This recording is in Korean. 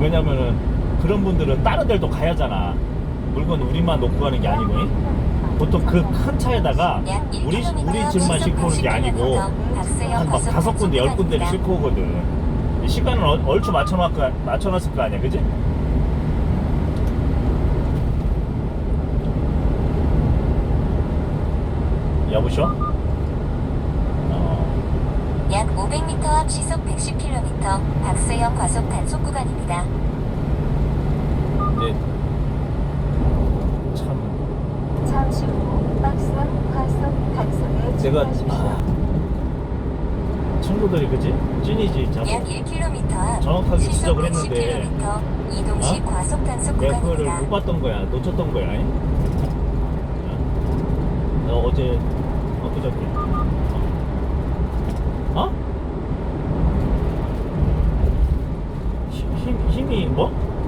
왜냐면은 그런 분들은 다른 데도 가야 하잖아. 물건 우리만 놓고 가는 게 아니고. 보통 그 큰 차에다가 우리 우리 집만 싣고 오는 게 아니고 한막 다섯 군데 열 군데를 싣고 오거든. 이 시간을 얼- 얼추 맞춰놨 맞춰놨을 거 아니야, 그지? 여보쇼? 어, 약 500m 앞 시속 110km 박세영 과속 단속 구간입니다. 근데 참 잠시 후 박스원 과속 단속에 내가 주의하십시오. 아, 친구들이 그지? 찐이지 약 1km 앞 정확하게 지적을 했는데 110km 이동 시 어? 과속 단속 내가 그거를 구간입니다. 못 봤던 거야 놓쳤던 거야 잉? 어? 너 어제 엊그저께 힘이 뭐?